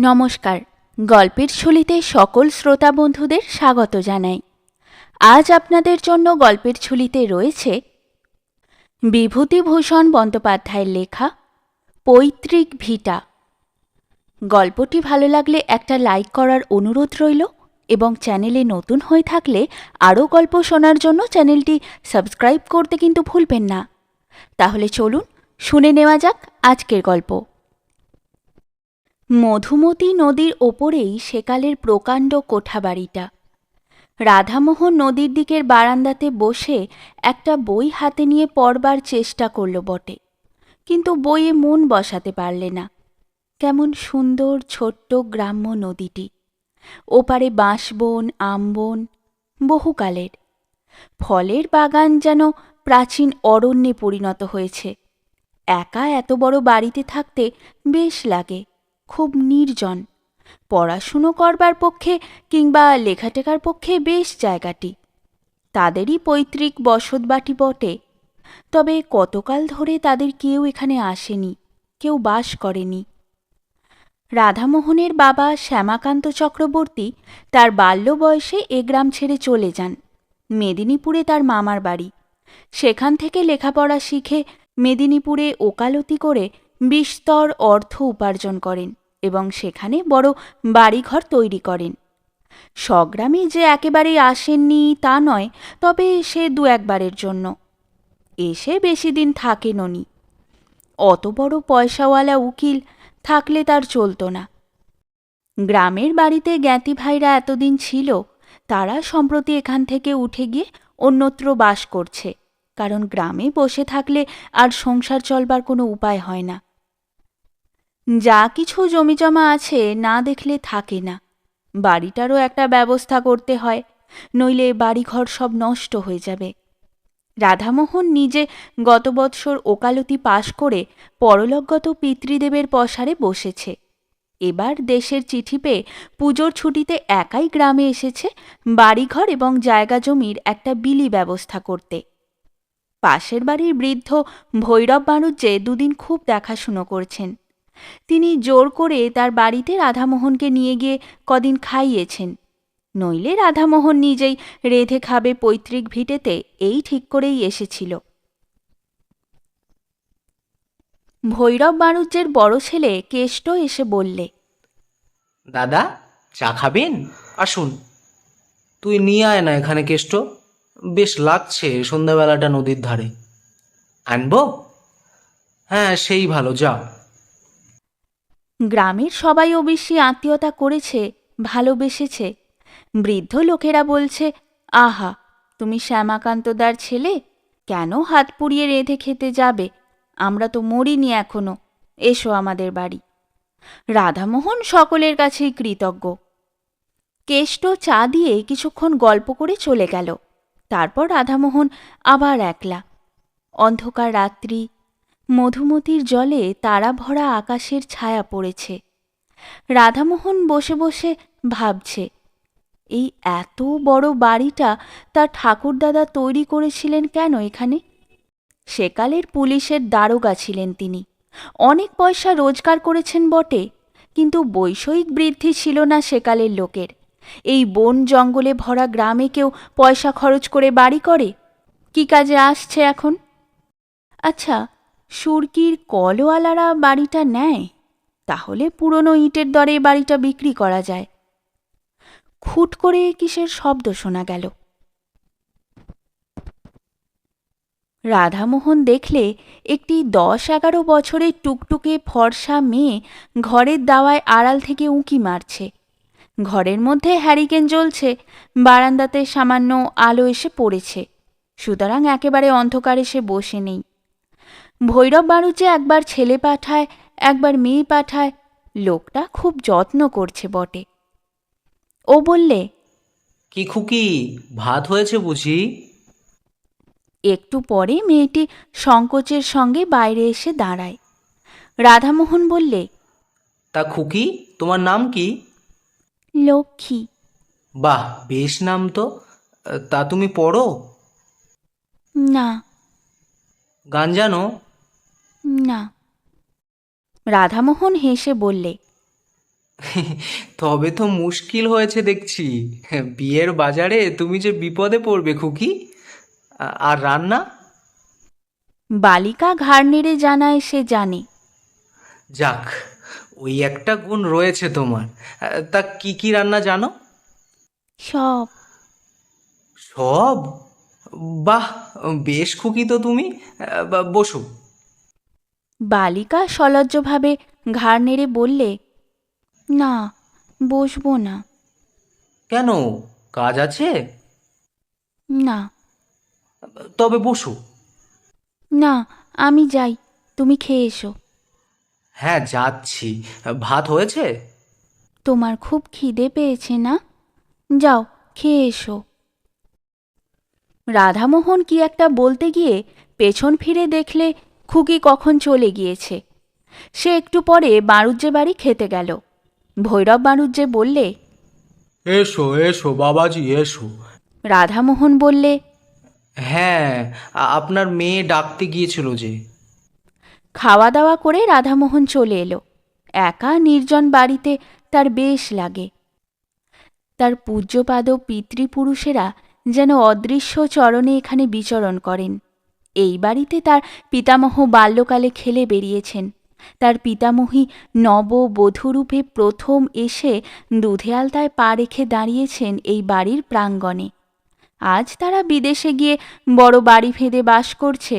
নমস্কার। গল্পের ছুলিতে সকল শ্রোতা বন্ধুদের স্বাগত জানাই। আজ আপনাদের জন্য গল্পের ছুলিতে রয়েছে বিভূতিভূষণ বন্দ্যোপাধ্যায়ের লেখা পৈতৃক ভিটা। গল্পটি ভালো লাগলে একটা লাইক করার অনুরোধ রইল এবং চ্যানেলে নতুন হয়ে থাকলে আরও গল্প শোনার জন্য চ্যানেলটি সাবস্ক্রাইব করতে কিন্তু ভুলবেন না। তাহলে চলুন শুনে নেওয়া যাক আজকের গল্প। মধুমতি নদীর ওপরেই সেকালের প্রকাণ্ড কোঠাবাড়িটা। রাধামোহন নদীর দিকের বারান্দাতে বসে একটা বই হাতে নিয়ে পড়বার চেষ্টা করল বটে, কিন্তু বইয়ে মন বসাতে পারলে না। কেমন সুন্দর ছোট্ট গ্রাম্য নদীটি। ওপারে বাঁশবন, আমবন, বহুকালের। ফলের বাগান যেন প্রাচীন অরণ্যে পরিণত হয়েছে। একা এত বড় বাড়িতে থাকতে বেশ লাগে। খুব নির্জন। পড়াশুনো করবার পক্ষে কিংবা লেখাটেকার পক্ষে বেশ জায়গাটি। তাদেরই পৈতৃক বসতবাটি বটে। তবে কতকাল ধরে তাদের কেউ এখানে আসেনি, কেউ বাস করেনি। রাধামোহনের বাবা শ্যামাকান্ত চক্রবর্তী তার বাল্য বয়সে এ গ্রাম ছেড়ে চলে যান, মেদিনীপুরে তার মামার বাড়ি। সেখান থেকে লেখাপড়া শিখে মেদিনীপুরে ওকালতি করে বিস্তর অর্থ উপার্জন করেন। এবং সেখানে বড় বাড়িঘর তৈরি করেন। স্বগ্রামে যে একেবারেই আসেননি তা নয়, তবে সে দু একবারের জন্য। এসে বেশি দিন থাকেননি অত বড় পয়সাওয়ালা উকিল থাকলে তার চলতো না। গ্রামের বাড়িতে জ্ঞাতি ভাইরা এতদিন ছিল, তারা সম্প্রতি এখান থেকে উঠে গিয়ে অন্যত্র বাস করছে, কারণ গ্রামে বসে থাকলে আর সংসার চলবার কোনো উপায় হয় না। যা কিছু জমিজমা আছে না দেখলে থাকে না। বাড়িটারও একটা ব্যবস্থা করতে হয়, নইলে বাড়িঘর সব নষ্ট হয়ে যাবে। রাধামোহন নিজে গত বৎসর ওকালতি পাশ করে পরলোকগত পিতৃদেবের পসারে বসেছে। এবার দেশের চিঠি পেয়ে পুজোর ছুটিতে একাই গ্রামে এসেছে বাড়িঘর এবং জায়গা জমির একটা বিলি ব্যবস্থা করতে। পাশের বাড়ির বৃদ্ধ ভৈরব বাণুজ্যে দুদিন খুব দেখাশুনো করছেন। তিনি জোর করে তার বাড়িতে রাধামোহনকে নিয়ে গিয়ে কদিন খাইয়েছেন। নইলে রাধামোহন নিজেই রেধে খাবে পৈতৃক ভিটেতে, এই ঠিক করেই এসেছিল। ভৈরব বাণুজ্যের বড় ছেলে কেষ্ট এসে বললে, দাদা, চা খাবেন? আসুন। তুই নিয়ে আয় না এখানে কেষ্ট। বেশ লাগছে সন্ধ্যাবেলাটা নদীর ধারে। আনব? হ্যাঁ সেই ভালো, যা। গ্রামের সবাই অবশ্যই আত্মীয়তা করেছে, ভালোবেসেছে। বৃদ্ধ লোকেরা বলছে, আহা, তুমি শ্যামাকান্তদার ছেলে? কেন হাত পুড়িয়ে রেঁধে খেতে যাবে? আমরা তো মরিনি এখনও। এসো আমাদের বাড়ি। রাধামোহন সকলের কাছেই কৃতজ্ঞ। কেষ্ট চা দিয়ে কিছুক্ষণ গল্প করে চলে গেল। তারপর রাধামোহন আবার একলা। অন্ধকার রাত্রি মধুমতির জলে তারা ভরা আকাশের ছায়া পড়েছে। রাধামোহন বসে বসে ভাবছে, এই এত বড় বাড়িটা তার ঠাকুরদাদা তৈরি করেছিলেন কেন এখানে? সেকালের পুলিশের দারোগা ছিলেন তিনি। অনেক পয়সা রোজগার করেছেন বটে, কিন্তু বৈষয়িক বৃদ্ধি ছিল না সেকালের লোকের। এই বন জঙ্গলে ভরা গ্রামে কেউ পয়সা খরচ করে বাড়ি করে? কি কাজে আসছে এখন? আচ্ছা সুরকির কলওয়ালারা বাড়িটা নেয়, তাহলে পুরনো ইটের দরে বাড়িটা বিক্রি করা যায়। খুট করে কিসের শব্দ শোনা গেল। রাধামোহন দেখলে একটি দশ এগারো বছরের টুকটুকে ফর্সা মেয়ে ঘরের দাওয়ায় আড়াল থেকে উঁকি মারছে। ঘরের মধ্যে হ্যারিকেন জ্বলছে, বারান্দাতে সামান্য আলো এসে পড়েছে। সুতরাং একেবারে অন্ধকারে সে বসে নেই। ভৈরব বাড়ুচে একবার ছেলে পাঠায় একবার মেয়ে পাঠায় লোকটা খুব যত্ন করছে বটে। ও বললে কি খুকি ভাত হয়েছে বুঝি? একটু পরে মেয়েটি সংকোচের সঙ্গে বাইরে এসে দাঁড়ায়। রাধামোহন বললে তা খুকি তোমার নাম কি? লক্ষ্মী। বাহ বেশ নাম তো। তা তুমি পড়ো? না। গান জানো? না। রাধামোহন হেসে বললে তবে তো মুশকিল হয়েছে দেখছি। বিয়ের বাজারে তুমি যে বিপদে পড়বে খুকি আর রান্না? বালিকা ঘাড় নেড়ে জানায় সে জানে। যাক ওই একটা গুণ রয়েছে তোমার। তা কি কি রান্না জানো? সব। সব? বাহ বেশ খুকি তো তুমি। বসো। বালিকা সলজ্জভাবে ঘাড় নেড়ে বললে না বসবো না। কেন? কাজ আছে? না। তবে বসো। না আমি যাই তুমি খেয়ে এসো। হ্যাঁ যাচ্ছি। ভাত হয়েছে? তোমার খুব খিদে পেয়েছে না? যাও খেয়ে এসো। রাধামোহন কি একটা বলতে গিয়ে পেছন ফিরে দেখলে খুকি কখন চলে গিয়েছে? সে একটু পরে বাণুজ্যে বাড়ি খেতে গেল। ভৈরব বাণুজ্যে বললে এসো এসো বাবাজি এসো। রাধামোহন বললে হ্যাঁ আপনার মেয়ে ডাকতে গিয়েছিল যে। খাওয়া দাওয়া করে রাধামোহন চলে এলো। একা নির্জন বাড়িতে তার বেশ লাগে। তার পূজ্যপাদ পিতৃপুরুষেরা যেন অদৃশ্য চরণে এখানে বিচরণ করেন। এই বাড়িতে তার পিতামহ বাল্যকালে খেলে বেরিয়েছেন। তার পিতামহী নববধূরূপে প্রথম এসে দুধে আলতায় পা রেখে দাঁড়িয়েছেন এই বাড়ির প্রাঙ্গণে। আজ তারা বিদেশে গিয়ে বড় বাড়ি ভেদে বাস করছে,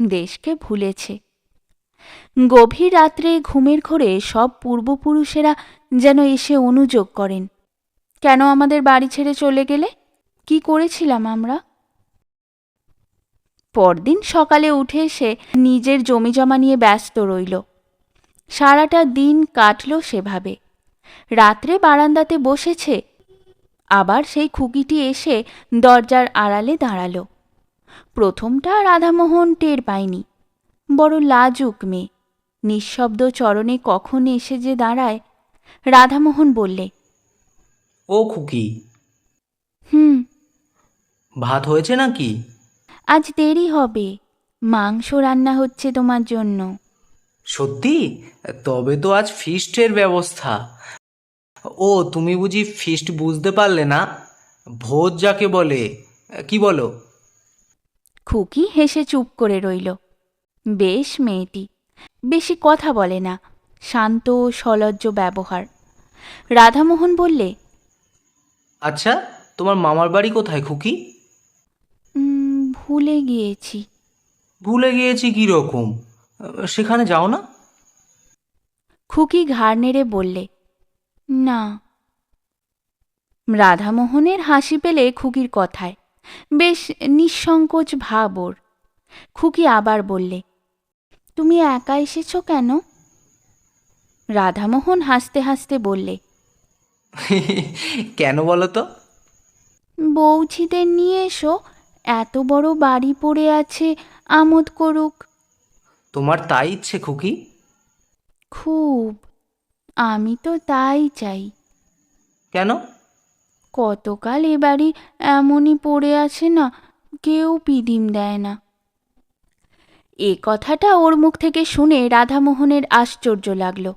দেশকে ভুলেছে। গভীর রাত্রে ঘুমের ঘোরে সব পূর্বপুরুষেরা যেন এসে অনুযোগ করেন, কেন আমাদের বাড়ি ছেড়ে চলে গেলে? কি করেছিলাম আমরা? পরদিন সকালে উঠে এসে নিজের জমিজমা নিয়ে ব্যস্ত রইল। সারাটা দিন কাটল সেভাবে। রাত্রে বারান্দাতে বসেছে। আবার সেই খুকিটি এসে দরজার আড়ালে দাঁড়াল। প্রথমটা রাধামোহন টের পায়নি। বড় লাজুক মেয়ে। নিঃশব্দ চরণে কখন এসে যে দাঁড়ায় রাধামোহন বললে ও খুকি। হুম। ভাত হয়েছে নাকি? আজ দেরি হবে। মাংস রান্না হচ্ছে তোমার জন্য। সত্যি? তবে তো আজ ফিস্টের ব্যবস্থা। ও তুমি বুঝি ফিস্ট বুঝতে পারলে না? ভোজ যাকে বলে কি বলো? খুকি হেসে চুপ করে রইল। বেশ মেয়েটি। বেশি কথা বলে না। শান্ত ও সলজ্জ ব্যবহার। রাধামোহন বললে আচ্ছা তোমার মামার বাড়ি কোথায় খুকি? "উম, ভুলে গিয়েছি। ভুলে গিয়েছি কি রকম সেখানে যাও না। খুকি ঘাড় নেড়ে বললে না। রাধামোহনের হাসি পেলে খুকির কথায় বেশ নিঃসংকোচ ভাব ওর। খুকি আবার বললে তুমি একা এসেছ কেন? রাধামোহন হাসতে হাসতে বললে কেন বলো তো? বৌছিদের নিয়ে এসো এত বড় বাড়ি পড়ে আছে আমোদ করুক। তোমার তাই ইচ্ছে খুকি? খুব। আমি তো তাই চাই। কেন? কতকাল এ বাড়ি এমনই পড়ে আছে না কেউ পিদিম দেয় না। এ কথাটা ওর মুখ থেকে শুনে রাধামোহনের আশ্চর্য লাগল।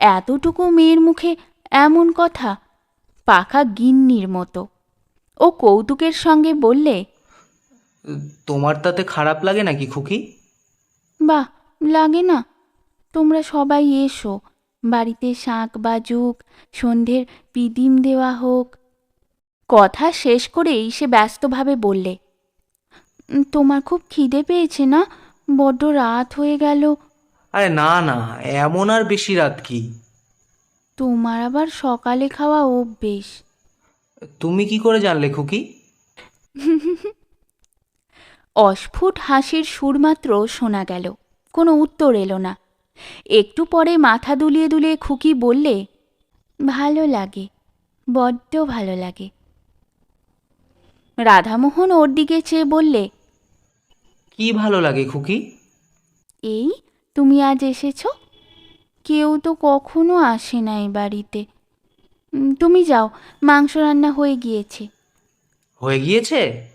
এতটুকু মেয়ের মুখে এমন কথা পাখা গিন্নির মতো। ও কৌতুকের সঙ্গে বললে তোমার তাতে খারাপ লাগে নাকি খুকি? বাহ লাগে না। তোমরা সবাই এসো। বাড়িতে শাঁখ বাজুক সন্ধ্যের পিদিম দেওয়া হোক। কথা শেষ করেই সে ব্যস্তভাবে বললে তোমার খুব খিদে পেয়েছে না? বড্ড রাত হয়ে গেল। আরে না না এমন আর বেশি রাত কি? তোমার আবার সকালে খাওয়া অভ্যেস। তুমি কি করে জানলে খুকি? অস্ফুট হাসির সুরমাত্র শোনা গেল। কোনো উত্তর এলো না। একটু পরে মাথা দুলিয়ে দুলিয়ে খুকি বললে ভালো লাগে বড্ড ভালো লাগে। রাধামোহন ওর দিকে চেয়ে বললে কি ভালো লাগে খুকি? এই তুমি আজ এসেছ? কেউ তো কখনো আসে না এই বাড়িতে। তুমি যাও মাংস রান্না হয়ে গিয়েছে। হয়ে গিয়েছে?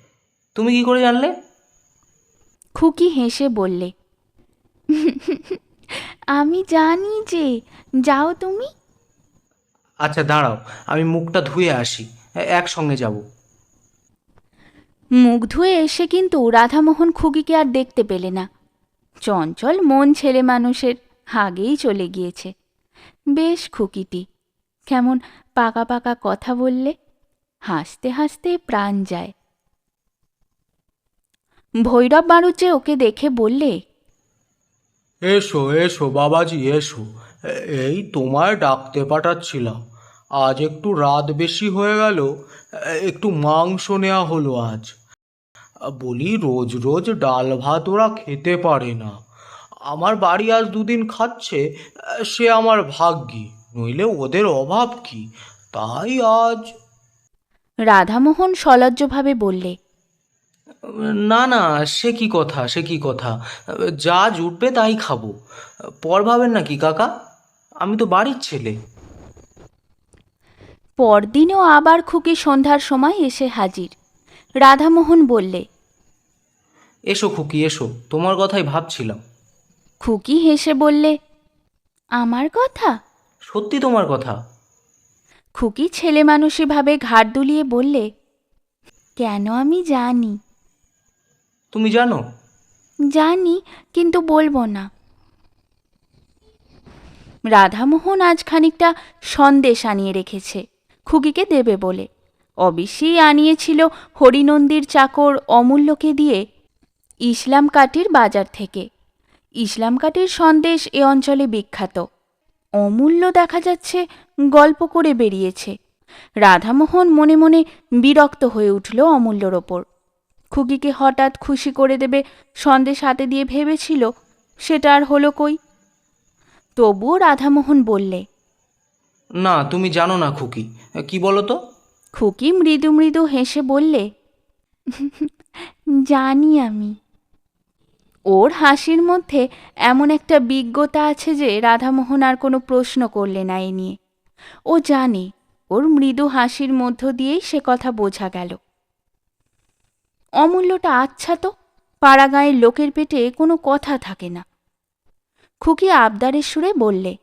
তুমি কি করে জানলে? খুকি হেসে বললে আমি জানি যে যাও তুমি। আচ্ছা দাঁড়াও আমি মুখটা ধুয়ে আসি একসঙ্গে যাব। মুখ ধুয়ে এসে কিন্তু রাধামোহন খুকিকে আর দেখতে পেলে না। চঞ্চল মন ছেলে মানুষের আগেই চলে গিয়েছে। বেশ খুকিটি কেমন পাকা পাকা কথা বললে হাসতে হাসতে প্রাণ যায়। ভৈরব বাড়ুচে ওকে দেখে বললে এসো এসো বাবাজি এসো। এই তোমায় ডাকতে পাঠাচ্ছিলাম। আজ একটু রাত বেশি হয়ে গেল একটু মাংস নেওয়া হলো আজ। বলি রোজ রোজ ডাল ভাত ওরা খেতে পারে না। আমার বাড়ি আজ দুদিন খাচ্ছে সে আমার ভাগ্যি নইলে ওদের অভাব কি? তাই আজ রাধামোহন সলজ্জভাবে বললে না না সে কি কথা সে কি কথা? যা জুটবে তাই খাব। পর ভাবেন নাকি কাকা? আমি তো বাড়ির ছেলে। পরদিনও আবার খুকি সন্ধ্যার সময় এসে হাজির। রাধামোহন বললে এসো খুকি এসো তোমার কথাই ভাবছিলাম। খুকি হেসে বললে আমার কথা? সত্যি তোমার কথা? খুকি ছেলে মানুষীভাবে ঘাড় দুলিয়ে বললে কেন আমি জানি? তুমি জানো? জানি, কিন্তু বলব না। রাধামোহন আজ খানিকটা সন্দেশ আনিয়ে রেখেছে খুকিকে দেবে বলে। অবশ্যই আনিয়েছিল হরিনন্দীর চাকর অমূল্যকে দিয়ে ইসলাম কাঠির বাজার থেকে। ইসলাম কাঠির সন্দেশ এ অঞ্চলে বিখ্যাত। অমূল্য দেখা যাচ্ছে গল্প করে বেরিয়েছে। রাধামোহন মনে মনে বিরক্ত হয়ে উঠল অমূল্যর ওপর। খুকিকে হঠাৎ খুশি করে দেবে সন্দেশ হাতে দিয়ে ভেবেছিল সেটা আর হলো কই? তবুও রাধামোহন বললে না তুমি জানো না খুকি কি বলো তো খুকি মৃদু মৃদু হেসে বললে জানি আমি। ওর হাসির মধ্যে এমন একটা বিজ্ঞতা আছে যে রাধামোহন আর কোনো প্রশ্ন করলে না এ নিয়ে। ও জানে ওর মৃদু হাসির মধ্য দিয়েই সে কথা বোঝা গেল। অমূল্যটা আচ্ছা তো পাড়াগাঁয়ের লোকের পেটে কোনো কথা থাকে না। খুকি আবদারের সুরে বললে,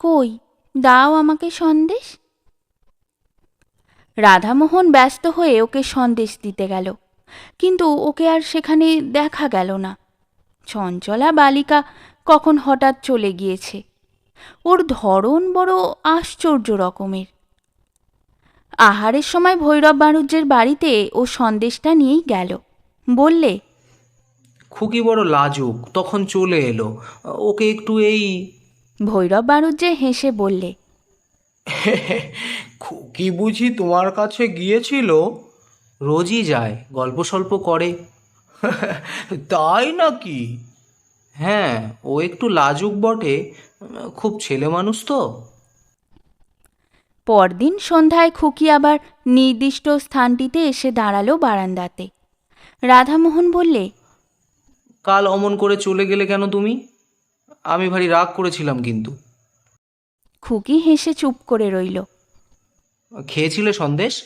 কই, দাও আমাকে সন্দেশ? রাধামোহন ব্যস্ত হয়ে ওকে সন্দেশ দিতে গেল, কিন্তু ওকে আর সেখানে দেখা গেল না। চঞ্চলা বালিকা কখন হঠাৎ চলে গিয়েছে? ওর ধরন বড় আশ্চর্য রকমের। আহারের সময় ভৈরব বাণুজ্যের বাড়িতে ও সন্দেশটা নিয়েই গেল। বললে খুকি বড় লাজুক তখন চলে এলো। ওকে একটু এই ভৈরব বাণুজ্যে হেসে বললে খুকি বুঝি তোমার কাছে গিয়েছিল? রোজই যায় গল্প সল্প করে। তাই নাকি? হ্যাঁ ও একটু লাজুক বটে। খুব ছেলে মানুষ তো। পরদিন সন্ধ্যায় খুকি আবার নির্দিষ্ট স্থানটিতে এসে দাঁড়াল বারান্দাতে। রাধামোহন বললে কাল অমন করে চলে গেলে কেন তুমি? আমি ভারী রাগ করেছিলাম কিন্তু। খুকি হেসে চুপ করে রইল। খেয়েছিলে সন্দেশ?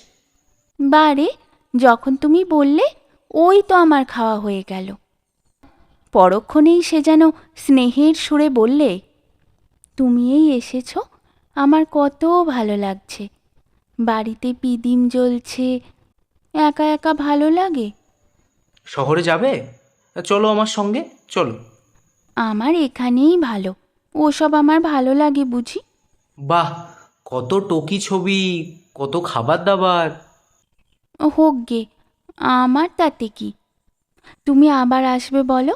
বারে যখন তুমি বললে ওই তো আমার খাওয়া হয়ে গেল। পরক্ষণেই সে যেন স্নেহের সুরে বললে তুমি এই এসেছ? আমার কত ভালো লাগছে। বাড়িতে পিদিম জ্বলছে একা একা ভালো লাগে? শহরে যাবে? চলো আমার সঙ্গে চলো। আমার এখানেই ভালো ওসব আমার ভালো লাগে বুঝি? বাহ কত টকি ছবি কত খাবার দাবার হোক গে আমার তাতে কি? তুমি আবার আসবে বলো?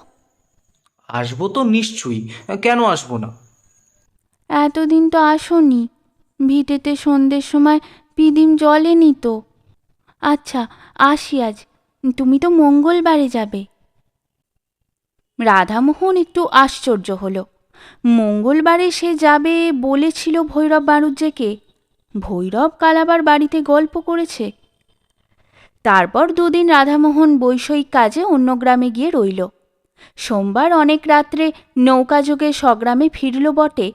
আসব তো নিশ্চয়ই কেন আসব না? এতদিন তো আসোনি। ভিটেতে সন্ধ্যের সময় পিদিম জলেনি তো আচ্ছা আসি আজ। তুমি তো মঙ্গলবারে যাবে। রাধামোহন একটু আশ্চর্য হলো। মঙ্গলবারে সে যাবে বলেছিল ভৈরব বাণুজ্যকে ভৈরব কাল আবার বাড়িতে গল্প করেছে। তারপর দুদিন রাধামোহন বৈষয়িক কাজে অন্য গ্রামে গিয়ে রইল। সোমবার অনেক রাত্রে নৌকাযোগে স্বগ্রামে ফিরল বটে।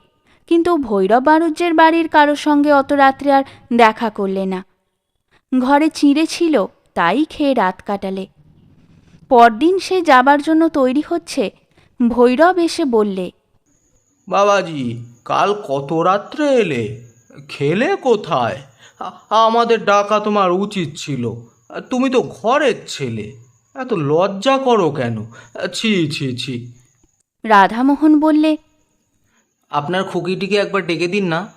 কিন্তু ভৈরব বাণুজ্যের বাড়ির কারোর সঙ্গে অত রাত্রে আর দেখা করলে না। ঘরে চিঁড়ে ছিল তাই খেয়ে রাত কাটালে। পরদিন সে যাবার জন্য তৈরি হচ্ছে ভৈরব এসে বললে বাবাজি কাল কত রাত্রে এলে? খেলে কোথায়? আমাদের ডাকা তোমার উচিত ছিল। তুমি তো ঘরের ছেলে। এত লজ্জা করো কেন? ছি ছি ছি। রাধামোহন বললে আপনার খুকিটিকে একবার ডেকে দিন না।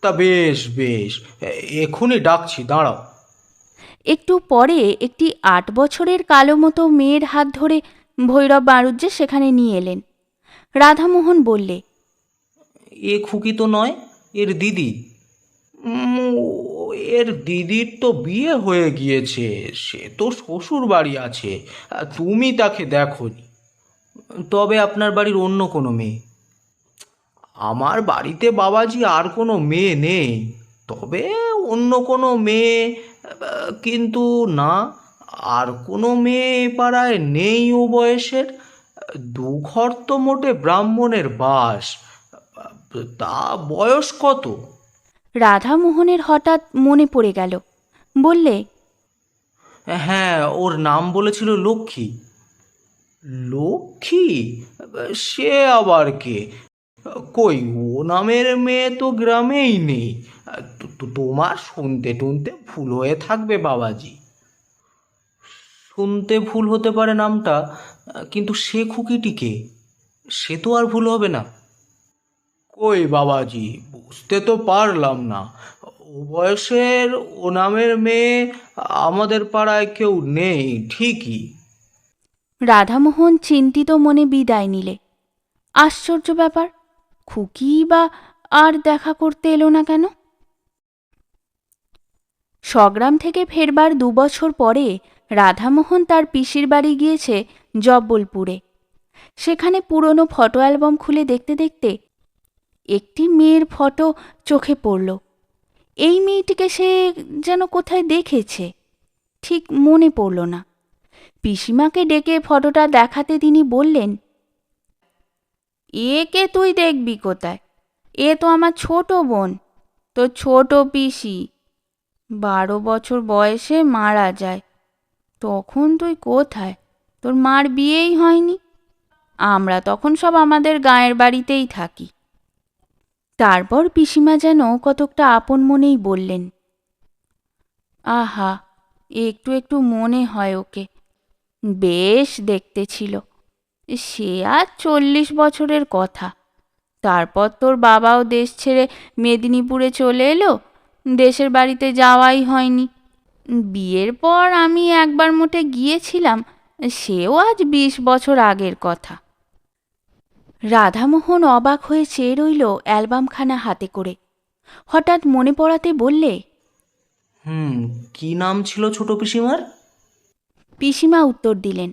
তা বেশ বেশ। এ- এক্ষুনি ডাকছি দাঁড়াও। একটু পরে একটি আট বছরের কালো মতো মেয়ের হাত ধরে ভৈরব বাণুজ্যে সেখানে নিয়ে এলেন। রাধামোহন বললে এ খুকি তো নয় এর দিদি। এর দিদির তো বিয়ে হয়ে গিয়েছে সে তো শ্বশুর বাড়ি আছে তুমি তাকে দেখনি। তবে আপনার বাড়ির অন্য কোনো মেয়ে। আমার বাড়িতে বাবাজি আর কোনো মেয়ে নেই। তবে অন্য কোনো মেয়ে কিন্তু না আর কোনো মেয়ে এ পাড়ায় নেই ও বয়সের। দু ঘর তো মোটে ব্রাহ্মণের বাস। তা বয়স কত? রাধামোহনের হঠাৎ মনে পড়ে গেল। বললে হ্যাঁ ওর নাম বলেছিল লক্ষ্মী। লক্ষ্মী? সে আবার কে? কই ও নামের মেয়ে তো গ্রামেই নেই। তোমার শুনতে টুনতে ভুল হয়ে থাকবে বাবাজি। শুনতে ভুল হতে পারে নামটা, কিন্তু সে খুকিটিকে সে তো আর ভুল হবে না। কই বাবাজি, বুঝতে তো পারলাম না। ও বয়সের ও নামের মেয়ে আমাদের পাড়ায় কেউ নেই, ঠিকই। রাধামোহন চিন্তিত মনে বিদায় নিলে। আশ্চর্য ব্যাপার খুকি বা আর দেখা করতে এলো না কেন? স্বগ্রাম থেকে ফেরবার দুবছর পরে রাধামোহন তার পিসির বাড়ি গিয়েছে জব্বলপুরে। সেখানে পুরনো ফটো অ্যালবাম খুলে দেখতে দেখতে একটি মেয়ের ফটো চোখে পড়ল। এই মেয়েটিকে সে যেন কোথায় দেখেছে, ঠিক মনে পড়ল না। পিসিমাকে ডেকে ফটোটা দেখাতে তিনি বললেন একে তুই দেখবি কোথায়? এ তো আমার ছোট বোন তো ছোট পিসি। বারো বছর বয়সে মারা যায়। তখন তুই কোথায়? তোর মার বিয়েই হয়নি? আমরা তখন সব আমাদের গায়ের বাড়িতেই থাকি। তারপর পিসিমা যেন কতকটা আপন মনেই বললেন, আহা, একটু একটু মনে হয় ওকে। বেশ দেখতে ছিল। সে আর চল্লিশ বছরের কথা। তারপর তোর বাবাও দেশ ছেড়ে মেদিনীপুরে চলে এলো দেশের বাড়িতে যাওয়াই হয়নি। বিয়ের পর আমি একবার মোটে গিয়েছিলাম সেও আজ বিশ বছর আগের কথা। রাধামোহন অবাক হয়ে চেয়ে রইল অ্যালবামখানা হাতে করে। হঠাৎ মনে পড়াতে বললে হুম কি নাম ছিল ছোট পিসিমার? পিসিমা উত্তর দিলেন